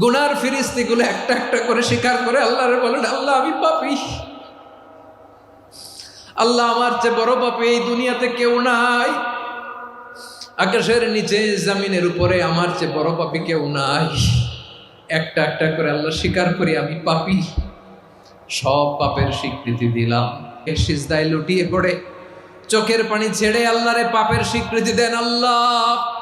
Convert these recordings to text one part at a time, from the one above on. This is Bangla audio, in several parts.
গুনার ফিরিস্তিগুলো একটা একটা করে স্বীকার করে আল্লাহরে বলেন, আল্লাহ, আমি পাপি। আল্লাহ আমার চেয়ে বড় পাপি এই দুনিয়াতে কেউ নাই। আকাশের নিচে, জামিনের উপরে আমার চেয়ে বড় পাপি কেউ নাই। একটা একটা করে আল্লাহ স্বীকার করি, আমি পাপি। সব পাপের স্বীকৃতি দিলাম। এ সিজদায় লুটিয়ে পড়ে, চোখের পানি ছেড়ে আল্লাহরে পাপের স্বীকৃতি দেন আল্লাহ।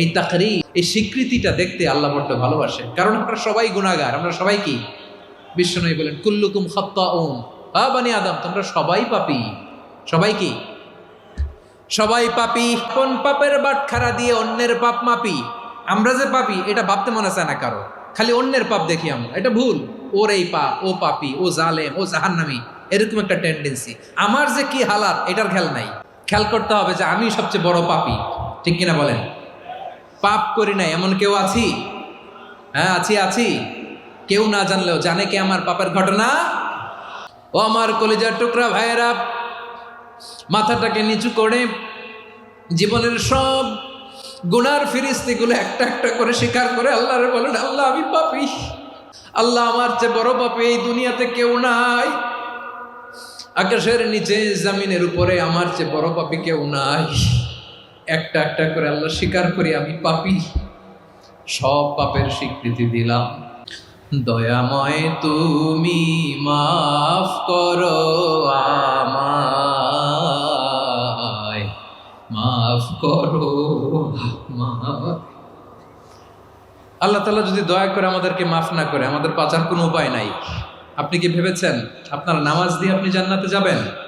এই তাকরি এই স্বীকৃতিটা দেখতে আল্লাহ বড্ড ভালোবাসে। কারণ আমরা সবাই গুণাগার আমরা সবাই কি? বিশ্বনবী বলেন, কুল্লুকুম খাত্তাউন আ বানি আদম, তোমরা সবাই পাপি। সবাই কি? সবাই পাপি। কোন পাপের বাটখারা দিয়ে অন্যের পাপ মাপি। আমরা যে পাপি, এটা ভাবতে মনে চায় না কারও। খালি অন্যের পাপ দেখি আমরা। এটা ভুল। ওর এই পাপ ও পাপি, ও জালেম, ও জাহান্নামি, এরকম একটা টেন্ডেন্সি আমার যে কি হালাত, এটার খেয়াল নাই। খেয়াল করতে হবে যে আমি সবচেয়ে বড় পাপি। ঠিক কিনা বলেন? পাপ করি না এমন কেউ আছি? হ্যাঁ আছি আছি। কেউ না জানলেও জানে কে আমার পাপের ঘটনা? ও আমার কলিজার টুকরা ভাইয়েরা, মাথাটাকে নিচু করে জীবনের সব গুনার ফিরিস্তিগুলো একটা একটা করে স্বীকার করে আল্লাহরে বলেন, আল্লাহ, আমি পাপি। আল্লাহ আমার চেয়ে বড় পাপি, এই দুনিয়াতে কেউ নাই। আকাশের নিচে, জামিনের উপরে আমার চেয়ে বড় পাপি কেউ নাই। একটা একটা করে আল্লাহ স্বীকার করি, আমি পাপি। সব পাপের স্বীকৃতি দিলাম। দয়াময় তুমি মাফ করো আমায়। মাফ করো। আল্লাহ তালা যদি দয়া করে আমাদেরকে মাফ না করে, আমাদের পাচার কোনো উপায় নাই। আপনি কি ভেবেছেন আপনার নামাজ দিয়ে আপনি জান্নাতে যাবেন?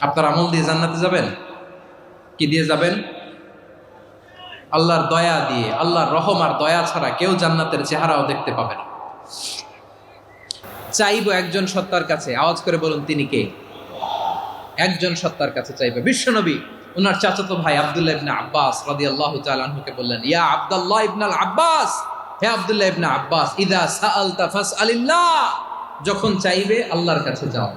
আপনার আমল দিয়ে জান্নাতে যাবেন? কি দিয়ে যাবেন? আল্লাহর দয়া দিয়ে, আল্লাহর রহম আর দয়া ছাড়া কেউ জান্নাতের চেহারাও দেখতে পাবে না। চাইব একজন সত্তার কাছে। আওয়াজ করে বলুন, তিনি কে? একজন সত্তার কাছে চাইবে। বিশ্বনবী ওনার চাচাতো ভাই আব্দুল্লাহ ইবনে আব্বাস রাদিয়াল্লাহু তাআলা আনহুকে বললেন, ইয়া আব্দুল্লাহ ইবনাল আব্বাস! হে আব্দুল্লাহ ইবনে আব্বাস, ইদা সাআলতা ফাসআলিল্লাহ! যখন চাইবে আল্লাহর কাছে যাও।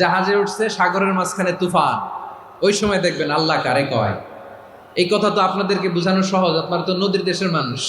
জাহাজে উঠছে, সাগরের মাঝখানে তুফান। ওই সময় দেখবেন আল্লাহ কারে কয়। এই কথা তো আপনাদেরকে বোঝানো সহজ, আপনারা তো নদীর দেশের মানুষ।